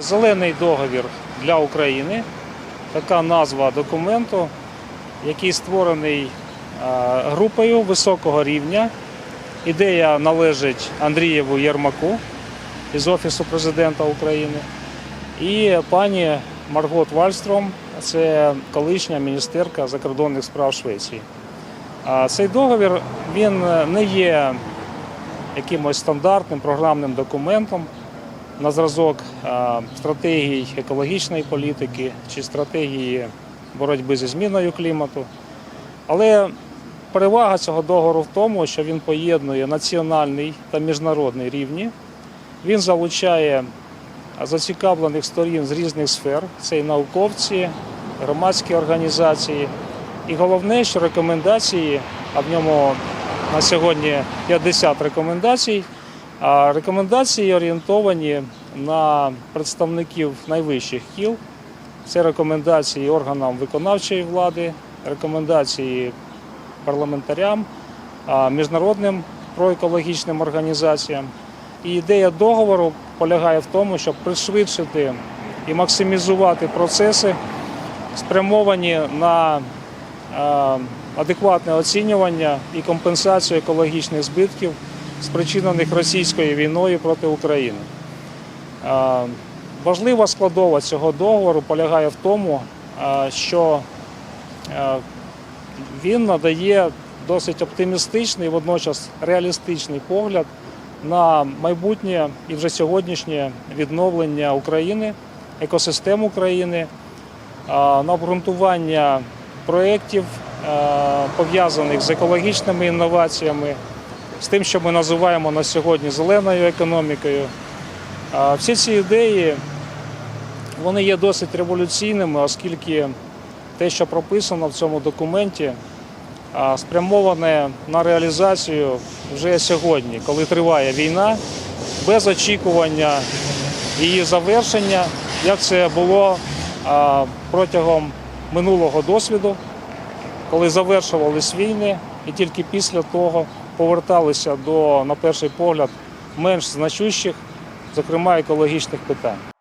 Зелений договір для України така назва документу, який створений е, групою високого рівня. Ідея належить Андрієву Єрмаку із Офісу президента України і пані Маргот Вальстром, це колишня міністерка закордонних справ Швеції. Цей договір він не є якимось стандартним програмним документом на зразок е, стратегій екологічної політики чи стратегії боротьби зі зміною клімату. Але перевага цього договору в тому, що він поєднує національний та міжнародний рівні. Він залучає зацікавлених сторін з різних сфер: це і науковці, громадські організації. І головне, що рекомендації, а в ньому на сьогодні 50 рекомендацій. Рекомендації орієнтовані на представників найвищих кіл. Це рекомендації органам виконавчої влади, рекомендації парламентарям, міжнародним проекологічним організаціям. І ідея договору полягає в тому, щоб пришвидшити і максимізувати процеси, спрямовані на адекватне оцінювання і компенсацію екологічних збитків, спричинених російською війною проти України. Е, Важлива складова цього договору полягає в тому, е, що е, він надає досить оптимістичний водночас реалістичний погляд на майбутнє і вже сьогоднішнє відновлення України, екосистем України, на обґрунтування проєктів, пов'язаних з екологічними інноваціями, з тим, що ми називаємо на сьогодні зеленою економікою. Всі ці ідеї вони є досить революційними, оскільки те, що прописано в цьому документі, спрямоване на реалізацію вже сьогодні, коли триває війна, без очікування її завершення, як це було протягом минулого досвіду, коли завершувались війни, і тільки після того поверталися до, на перший погляд, менш значущих, зокрема екологічних питань.